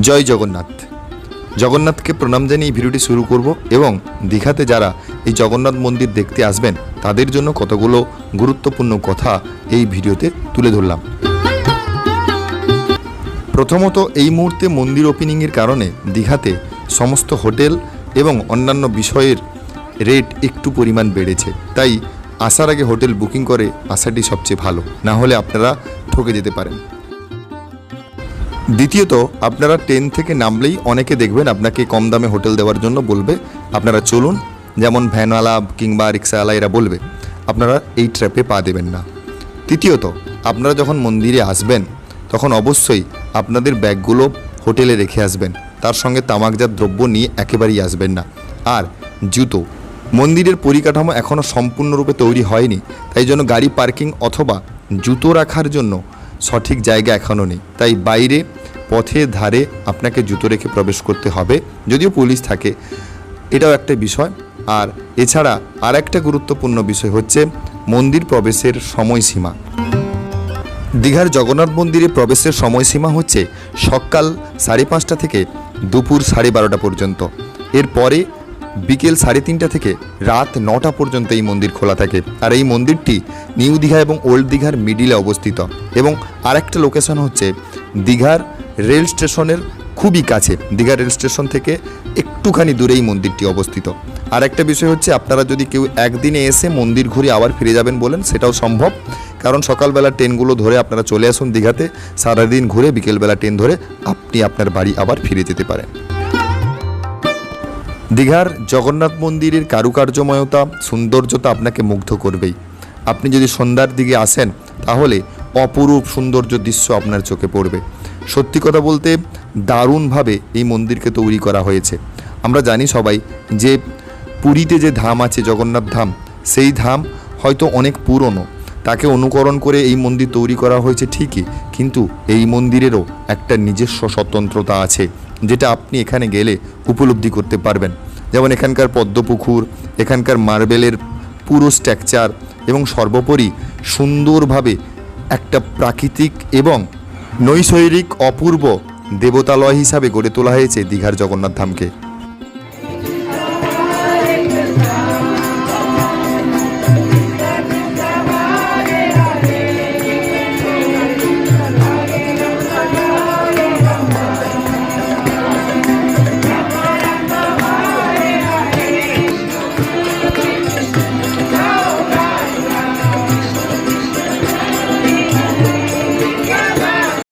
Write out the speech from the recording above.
জয় জগন্নাথ। জগন্নাথকে প্রণাম জানিয়ে এই ভিডিওটি শুরু করব এবং দীঘাতে যারা এই জগন্নাথ মন্দির দেখতে আসবেন, তাদের জন্য কতগুলো গুরুত্বপূর্ণ কথা এই ভিডিওতে তুলে ধরলাম। প্রথমত, এই মুহূর্তে মন্দির ওপেনিংয়ের কারণে দীঘাতে সমস্ত হোটেল এবং অন্যান্য বিষয়ের রেট একটু পরিমাণ বেড়েছে। তাই আসার আগে হোটেল বুকিং করে আসাটি সবচেয়ে ভালো। না হলে আপনারা ঠকে যেতে পারেন। দ্বিতীয়ত, আপনারা ট্রেন থেকে নামলেই অনেকে দেখবেন আপনাকে কম দামে হোটেল দেওয়ার জন্য বলবে, আপনারা চলুন, যেমন ভ্যানওয়ালা কিংবা রিক্সাওয়ালা এরা বলবে, আপনারা এই ট্র্যাপে পা দেবেন না। তৃতীয়ত, আপনারা যখন মন্দিরে আসবেন, তখন অবশ্যই আপনাদের ব্যাগগুলো হোটেলে রেখে আসবেন, তার সঙ্গে তামাকজাত দ্রব্য নিয়ে একেবারেই আসবেন না। আর জুতো, মন্দিরের পরিকাঠামো এখনও সম্পূর্ণরূপে তৈরি হয়নি, তাই জন্য গাড়ি পার্কিং অথবা জুতো রাখার জন্য সঠিক জায়গা এখনও নেই। তাই বাইরে পথের ধারে আপনাকে জুতো রেখে প্রবেশ করতে হবে, যদিও পুলিশ থাকে। এটাও একটা বিষয়। আর এছাড়া আর একটা গুরুত্বপূর্ণ বিষয় হচ্ছে মন্দির প্রবেশের সময়সীমা। দীঘার জগন্নাথ মন্দিরে প্রবেশের সময়সীমা হচ্ছে সকাল সাড়ে পাঁচটা থেকে দুপুর সাড়ে বারোটা পর্যন্ত। এরপরে বিকেল সাড়ে তিনটা থেকে রাত নটা পর্যন্ত এই মন্দির খোলা থাকে। আর এই মন্দিরটি নিউ দীঘা এবং ওল্ড দীঘার মিডিলে অবস্থিত। এবং আরেকটা লোকেশন হচ্ছে দীঘার রেল স্টেশনের খুবই কাছে, দীঘা রেল স্টেশন থেকে একটুখানি দূরেই মন্দিরটি অবস্থিত। আর একটা বিষয় হচ্ছে, আপনারা যদি কেউ একদিনে এসে মন্দির ঘুরে আবার ফিরে যাবেন বলেন, সেটাও সম্ভব। কারণ সকালবেলা ট্রেনগুলো ধরে আপনারা চলে আসুন দীঘাতে, সারাদিন ঘুরে বিকেলবেলা ট্রেন ধরে আপনি আপনার বাড়ি আবার ফিরে যেতে পারেন। দীঘার জগন্নাথ মন্দিরের কারুকার্যময়তা, সৌন্দর্যতা আপনাকে মুগ্ধ করবেই। আপনি যদি সন্ধ্যার দিকে আসেন, তাহলে অপরূপ সৌন্দর্য দৃশ্য আপনার চোখে পড়বে। সত্যি কথা বলতে দারুণভাবে এই মন্দিরকে তৈরি করা হয়েছে। আমরা জানি সবাই যে পুরীতে যে ধাম আছে, জগন্নাথ ধাম, সেই ধাম হয়তো অনেক পুরনো। তাকে অনুকরণ করে এই মন্দির তৈরি করা হয়েছে ঠিকই, কিন্তু এই মন্দিরেরও একটা নিজস্ব স্বতন্ত্রতা আছে, যেটা আপনি এখানে গেলে উপলব্ধি করতে পারবেন। যেমন এখানকার পদ্মপুকুর, এখানকার মার্বেলের পুরো স্ট্রাকচার এবং সর্বোপরি সুন্দরভাবে একটা প্রাকৃতিক এবং নৈসর্গিক অপূর্ব দেবতালয় হিসাবে গড়ে তোলা হয়েছে দীঘার জগন্নাথ ধামকে।